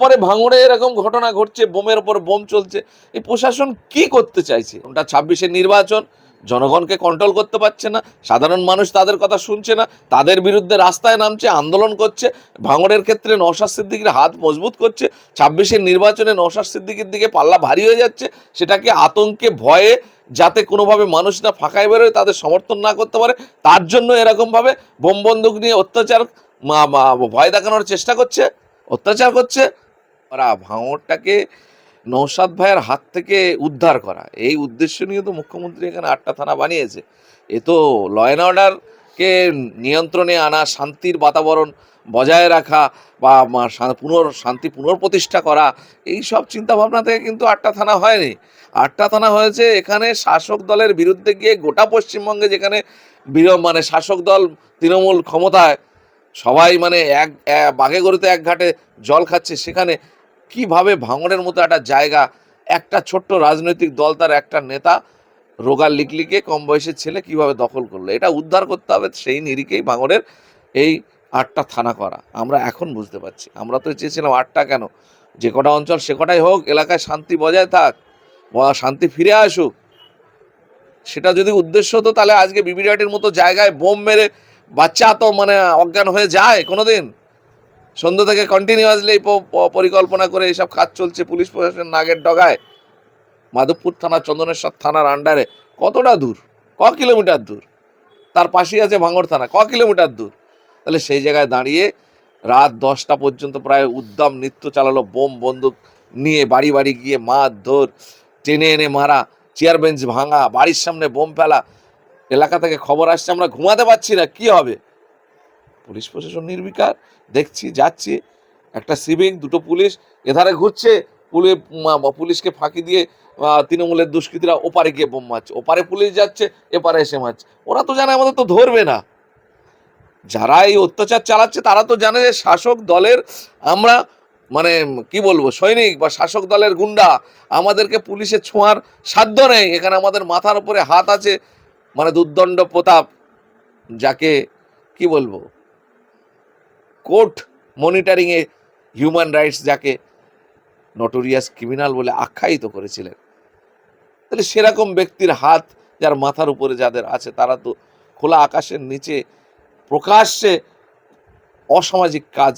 পরে ভাঙড়ে এরকম ঘটনা ঘটছে, বোমের ওপর বোম চলছে। এই প্রশাসন কি করতে চাইছে? ওটা ছাব্বিশের নির্বাচন? জনগণকে কন্ট্রোল করতে পারছে না, সাধারণ মানুষ তাদের কথা শুনছে না, তাদের বিরুদ্ধে রাস্তায় নামছে, আন্দোলন করছে, ভাঙড়ের ক্ষেত্রে নৌশাদ সিদ্দিকির হাত মজবুত করছে, ছাব্বিশের নির্বাচনে নৌশাদ সিদ্দিকির দিকে পাল্লা ভারী হয়ে যাচ্ছে, সেটাকে আতঙ্কে, ভয়ে, যাতে কোনোভাবে মানুষ না ফাঁকায় বেরোয়, তাদের সমর্থন না করতে পারে, তার জন্য এরকমভাবে বোম বন্দুক নিয়ে অত্যাচার ভয় দেখানোর চেষ্টা করছে, অত্যাচার করছে। ওরা ভাঙরটাকে নৌসাদ ভাইয়ের হাত থেকে উদ্ধার করা। এই উদ্দেশ্য নিয়ে তো মুখ্যমন্ত্রী এখানে আটটা থানা বানিয়েছে। এ তো ল অ্যান্ড অর্ডারকে নিয়ন্ত্রণে আনা, শান্তির বাতাবরণ বজায় রাখা বা পুনর, শান্তি পুনর্প্রতিষ্ঠা করা, এই সব চিন্তাভাবনা থেকে কিন্তু আটটা থানা হয়নি। আটটা থানা হয়েছে এখানে শাসক দলের বিরুদ্ধে গিয়ে গোটা পশ্চিমবঙ্গে যেখানে মানে শাসক দল তৃণমূল ক্ষমতায় সবাই মানে এক- বাঘে গরুতে এক ঘাটে জল খাচ্ছে, সেখানে কীভাবে ভাঙড়ের মতো একটা জায়গা, একটা ছোট্ট রাজনৈতিক দল তার একটা নেতা রোগা লিকলিকে কম বয়সের ছেলে কীভাবে দখল করল? এটা উদ্ধার করতে হবে সেই নিরিখেই ভাঙড়ের এই আটটা থানা করা। আমরা এখন বুঝতে পারছি। আমরা তো চেয়েছিলাম আটটা কেন? যে কটা অঞ্চল সে কটাই হোক, এলাকায় শান্তি বজায় থাক শান্তি ফিরে আসুক। সেটা যদি উদ্দেশ্য হতো, তাহলে আজকে বিবিরাটির মতো জায়গায় বোম মেরে বাচ্চা তো মানে অজ্ঞান হয়ে যায় কোনোদিন। সন্ধ্যা থেকে কন্টিনিউয়াসলি পরিকল্পনা করে এইসব কাজ চলছে পুলিশ প্রশাসন নাগের ডগায়। মাধবপুর থানা চন্দনেশ্বর থানার আন্ডারে কতটা দূর? ক কিলোমিটার দূর? তার পাশেই আছে ভাঙড় থানা। ক কিলোমিটার দূর? তাহলে সেই জায়গায় দাঁড়িয়ে রাত দশটা পর্যন্ত প্রায় উদ্যম নৃত্য চালালো, বোম বন্দুক নিয়ে বাড়ি বাড়ি গিয়ে মার ধর, টেনে এনে মারা চেয়ার বেঞ্চ ভাঙা, বাড়ির সামনে বোম ফেলা। এলাকা থেকে খবর আসছে, আমরা ঘুমাতে পারছি না, কি হবে? পুলিশ প্রশাসন নির্বিকার, দেখছি, যাচ্ছি। একটা সিভিক দুটো পুলিশ, এধারে ঘুরছে পুলিশ পুলিশকে ফাঁকি দিয়ে তৃণমূলের দুষ্কৃতীরা ওপারে গিয়ে বোম মারছে। ওপারে পুলিশ যাচ্ছে, এপারে এসে মারছে। ওরা তো জানে আমাদের তো ধরবে না। যারা এই অত্যাচার চালাচ্ছে, তারা তো জানে যে শাসক দলের আমরা মানে কি বলব, সৈনিক বা শাসক দলের গুন্ডা। আমাদেরকে পুলিশের ছোঁয়ার সাধ্য নেই। এখানে আমাদের মাথার উপরে হাত আছে মানে দুর্দণ্ড প্রতাপ, যাকে, কি বলব কোর্ট মনিটরিংয়ে হিউম্যান রাইটস যাকে নটোরিয়াস ক্রিমিনাল বলে আখ্যায়িত করেছিলেন। তাহলে সেরকম ব্যক্তির হাত যার মাথার উপরে যাদের আছে, তারা তো খোলা আকাশের নিচে প্রকাশ্যে অসামাজিক কাজ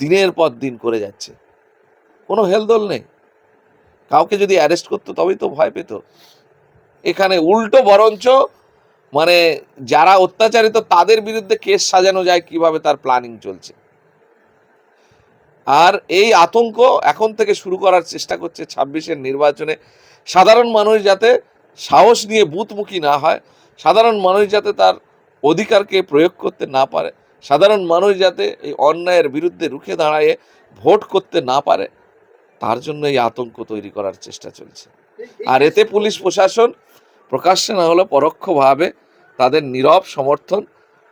দিনের পর দিন করে যাচ্ছে। কোনো হেলদোল নেই। কাউকে যদি অ্যারেস্ট করতো তবেই তো ভয় পেত। এখানে উল্টো বরঞ্চ মানে যারা অত্যাচারিত তাদের বিরুদ্ধে কেস সাজানো যায়, কীভাবে তার প্ল্যানিং চলছে। আর এই আতঙ্ক এখন থেকে শুরু করার চেষ্টা করছে ছাব্বিশের নির্বাচনে। সাধারণ মানুষ যাতে সাহস নিয়ে বুথমুখী না হয়, সাধারণ মানুষ যাতে তার অধিকারকে প্রয়োগ করতে না পারে, সাধারণ মানুষ যাতে এই অন্যায়ের বিরুদ্ধে রুখে দাঁড়ায়ে ভোট করতে না পারে, তার জন্য এই আতঙ্ক তৈরি করার চেষ্টা চলছে। আর এতে পুলিশ প্রশাসন প্রকাশ্যে না হলে পরোক্ষভাবে তাদের নীরব সমর্থন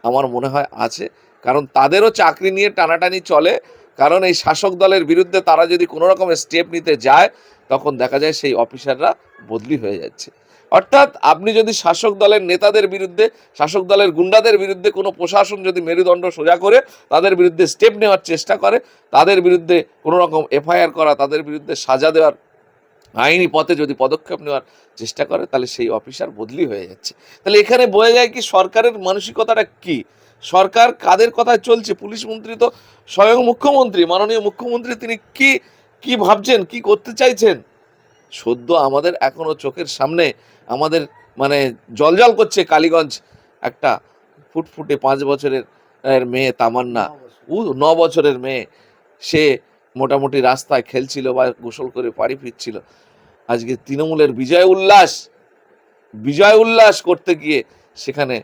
আমার মনে হয় আছে, কারণ তাদেরও চাকরি নিয়ে টানাটানি চলে কারণ এই শাসক দলের বিরুদ্ধে তারা যদি কোনো রকমের স্টেপ নিতে যায়, তখন দেখা যায় সেই অফিসাররা বদলি হয়ে যাচ্ছে। অর্থাৎ আপনি যদি শাসক দলের নেতাদের বিরুদ্ধে, শাসক দলের গুন্ডাদের বিরুদ্ধে কোনো প্রশাসন যদি মেরুদণ্ড সোজা করে, তাদের বিরুদ্ধে স্টেপ নেওয়ার চেষ্টা করে, তাদের বিরুদ্ধে কোনো রকম এফআইআর করা, তাদের বিরুদ্ধে সাজা দেওয়ার আইনি পথে যদি পদক্ষেপ নেওয়ার চেষ্টা করে, তাহলে সেই অফিসার বদলি হয়ে যাচ্ছে। তাহলে এখানে বোঝা যায় কি সরকারের মানসিকতাটা কি? সরকার কাদের কথায় চলছে? পুলিশ মন্ত্রী তো স্বয়ং মুখ্যমন্ত্রী। মাননীয় মুখ্যমন্ত্রী তিনি কি কি ভাবছেন? কি করতে চাইছেন? সদ্য আমাদের এখনও চোখের সামনে আমাদের মানে জলজল করছে কালীগঞ্জ একটা ফুটফুটে পাঁচ বছরের মেয়ে তামান্না। উ ন বছরের মেয়ে। সে মোটামুটি রাস্তায় খেলছিল বা গোসল করে বাড়ি ফিরছিল। আজকে তৃণমূলের বিজয় উল্লাস বিজয় উল্লাস করতে গিয়ে সেখানে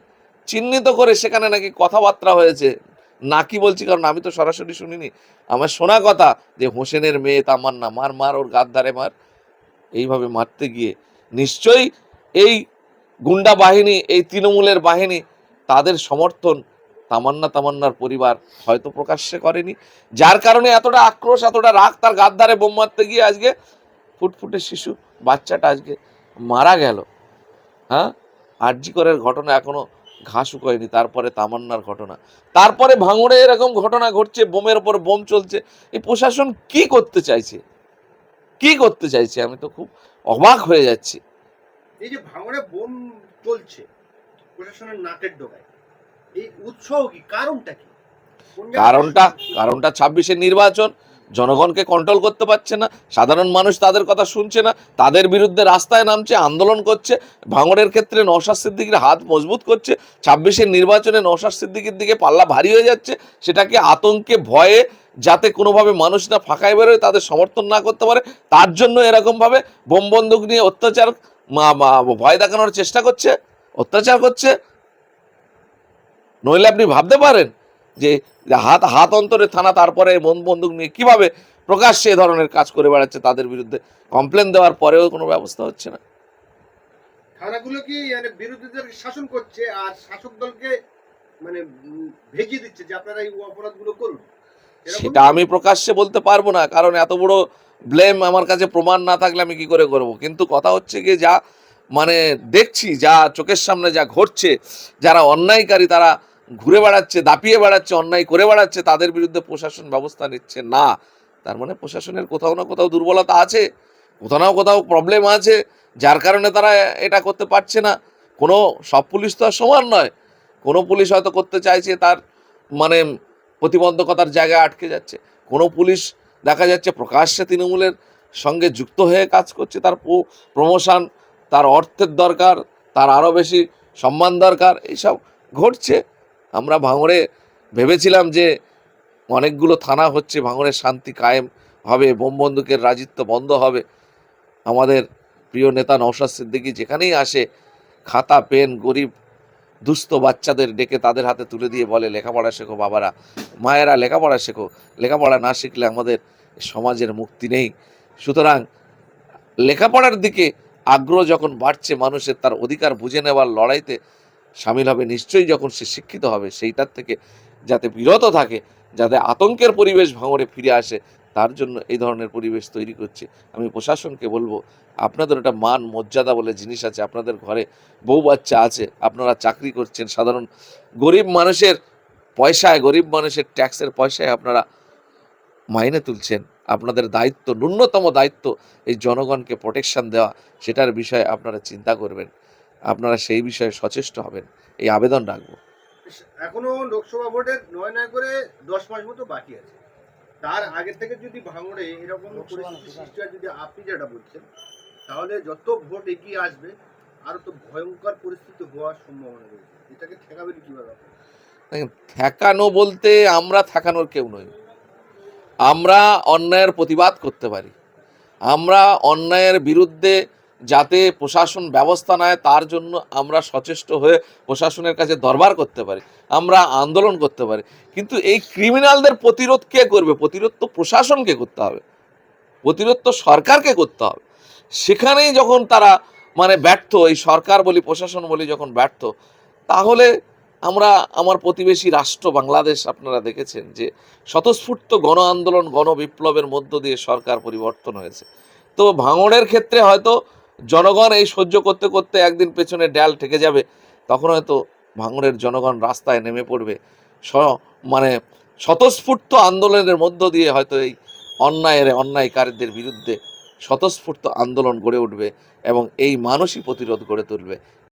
চিহ্নিত করে সেখানে নাকি কথাবার্তা হয়েছে। নাকি বলছি, কারণ আমি তো সরাসরি শুনিনি। আমার শোনা কথা যে হোসেনের মেয়ে তামান্না, মার মার, ওর গাদ ধারে মার, এইভাবে মারতে গিয়ে নিশ্চয়ই এই গুন্ডা বাহিনী, এই তৃণমূলের বাহিনী তাদের সমর্থন তামান্না, তামান্নার পরিবার হয়তো প্রকাশ্যে করেনি। যার কারণে এতটা আক্রোশ, এতটা রাগ তার গাদ ধারে বোম মারতে গিয়ে আজকে ফুটফুটে শিশু, বাচ্চাটা আজকে মারা গেল। হ্যাঁ? আরজি করের ঘটনা এখনও ঘা শুকোয়নি তারপরে তামান্নার ঘটনা। তারপরে ভাঙড়ে এরকম ঘটনা ঘটছে বোমের ওপর বোম চলছে। এই প্রশাসন কি করতে চাইছে? কি করতে চাইছে? আমি তো খুব অবাক হয়ে যাচ্ছি। এই যে ভাঙড়ে বোম চলছে প্রশাসনের নাকের ডোকায় এই উৎসাহ কি? কারণটা কি? কারণটা কারণটা ছাব্বিশে নির্বাচন। জনগণকে কন্ট্রোল করতে পারছে না, সাধারণ মানুষ তাদের কথা শুনছে না, তাদের বিরুদ্ধে রাস্তায় নামছে, আন্দোলন করছে, ভাঙড়ের ক্ষেত্রে নৌশাদ সিদ্দিকির হাত মজবুত করছে ছাব্বিশের নির্বাচনে নৌশাদ সিদ্দিকির দিকে পাল্লা ভারী হয়ে যাচ্ছে, সেটাকে আতঙ্কে, ভয়ে যাতে কোনোভাবে মানুষ না ফাঁকায় বেরোয়, তাদের সমর্থন না করতে পারে, তার জন্য এরকমভাবে বোম বন্দুক নিয়ে অত্যাচার ভয় দেখানোর চেষ্টা করছে, অত্যাচার করছে। নইলে আপনি ভাবতে পারেন যে হাত হাত অন্তরে থানা তারপরে মন বন্দুক নিয়ে কীভাবে প্রকাশ্যে এ ধরনের কাজ করে বেড়াচ্ছে তাদের বিরুদ্ধে? কমপ্লেন দেওয়ার পরেও কোনো ব্যবস্থা হচ্ছে না। থানাগুলো কি মানে বিরোধীদের শাসন করছে আর শাসক দলকে মানে ভেজিয়ে দিচ্ছে যে আপনারা এই অপরাধগুলো করুন? সেটা আমি প্রকাশ্যে বলতে পারব না কারণ এত বড় ব্লেম আমার কাছে প্রমাণ না থাকলে আমি কি করে করব? কিন্তু কথা হচ্ছে কি যা মানে দেখছি যা চোখের সামনে যা ঘটছে যারা অন্যায়কারী তারা ঘুরে বেড়াচ্ছে, দাপিয়ে বেড়াচ্ছে, অন্যায় করে বেড়াচ্ছে, তাদের বিরুদ্ধে প্রশাসন ব্যবস্থা নিচ্ছে না। তার মানে প্রশাসনের কোথাও না কোথাও দুর্বলতা আছে, কোথাও না কোথাও প্রবলেম আছে, যার কারণে তারা এটা করতে পারছে না। কোনো, সব পুলিশ তো আর সমান নয়। কোনো পুলিশ হয়তো করতে চাইছে, তার মানে প্রতিবন্ধকতার জায়গায় আটকে যাচ্ছে। কোনো পুলিশ দেখা যাচ্ছে প্রকাশ্যে তৃণমূলের সঙ্গে যুক্ত হয়ে কাজ করছে, তার প্রমোশন তার অর্থের দরকার, তার আরও বেশি সম্মান দরকার, এইসব ঘটছে। আমরা ভাঙড়ে ভেবেছিলাম যে অনেকগুলো থানা হচ্ছে ভাঙড়ের শান্তি কায়েম হবে, বোম বন্দুকের রাজিত্ব বন্ধ হবে। আমাদের প্রিয় নেতা নৌশাদ সিদ্দিকী যেখানেই আসে, খাতা, পেন, গরিব, দুস্থ বাচ্চাদের ডেকে তাদের হাতে তুলে দিয়ে বলে, লেখাপড়া শেখো বাবারা, মায়েরা লেখাপড়া শেখো। লেখাপড়া না শিখলে আমাদের সমাজের মুক্তি নেই। সুতরাং লেখাপড়ার দিকে আগ্রহ যখন বাড়ছে, মানুষের তার অধিকার বুঝে নেওয়ার লড়াইতে সামিল হবে, নিশ্চয়ই যখন সে শিক্ষিত হবে, সেইটার থেকে যাতে বিরত থাকে, যাতে আতঙ্কের পরিবেশ ভাঙড়ে ফিরে আসে, তার জন্য এই ধরনের পরিবেশ তৈরি করছে। আমি প্রশাসনকে বলব, আপনাদের একটা মান, মর্যাদা বলে জিনিস আছে, আপনাদের ঘরে বউ বাচ্চা আছে, আপনারা চাকরি করছেন, সাধারণ গরিব মানুষের পয়সায়, গরিব মানুষের ট্যাক্সের পয়সায় আপনারা মাইনে তুলছেন, আপনাদের দায়িত্ব, ন্যূনতম দায়িত্ব এই জনগণকে প্রোটেকশন দেওয়া, সেটার বিষয়ে আপনারা চিন্তা করবেন। আপনারা সেই বিষয়ে সচেষ্ট হবেন। এই আবেদন রাখব। এখনও লোকসভা ভোটের নয় নয় করে দশ মাস মতো বাকি আছে। তার আগে থেকে যদি ভাঙড়ে এরকম পরিস্থিতি সৃষ্টি হয় যদি আপনি যেটা বলছেন তাহলে যত ভোট এগিয়ে আসবে আরও তো ভয়ঙ্কর পরিস্থিতি হওয়ার সম্ভাবনা রয়েছে। এটাকে ঠেকাবেন কীভাবে ঠেকানো বলতে আমরা ঠেকানোর কেউ নই। আমরা অন্যায়ের প্রতিবাদ করতে পারি। আমরা অন্যায়ের বিরুদ্ধে যাতে প্রশাসন ব্যবস্থা নেয়, তার জন্য আমরা সচেষ্ট হয়ে প্রশাসনের কাছে দরবার করতে পারি, আমরা আন্দোলন করতে পারি। কিন্তু এই ক্রিমিনালদের প্রতিরোধ কে করবে? প্রতিরোধ তো প্রশাসনকে করতে হবে। প্রতিরোধ তো সরকারকে করতে হবে। সেখানেই যখন তারা মানে ব্যর্থ, এই সরকার বলি, প্রশাসন বলি যখন ব্যর্থ, তাহলে আমরা আমার প্রতিবেশী রাষ্ট্র বাংলাদেশ আপনারা দেখেছেন যে স্বতঃস্ফূর্ত গণ আন্দোলন, গণ বিপ্লবের মধ্য দিয়ে সরকার পরিবর্তন হয়েছে। তো ভাঙড়ের ক্ষেত্রে হয়তো জনগণ এই সহ্য করতে করতে একদিন পেছনে ডাল ঠেকে যাবে, তখন হয়তো ভাঙড়ের জনগণ রাস্তায় নেমে পড়বে। স মানে স্বতঃস্ফূর্ত আন্দোলনের মধ্য দিয়ে হয়তো এই অন্যায়ের, অন্যায়কারীদের বিরুদ্ধে স্বতঃস্ফূর্ত আন্দোলন গড়ে উঠবে এবং এই মানুষই প্রতিরোধ গড়ে তুলবে।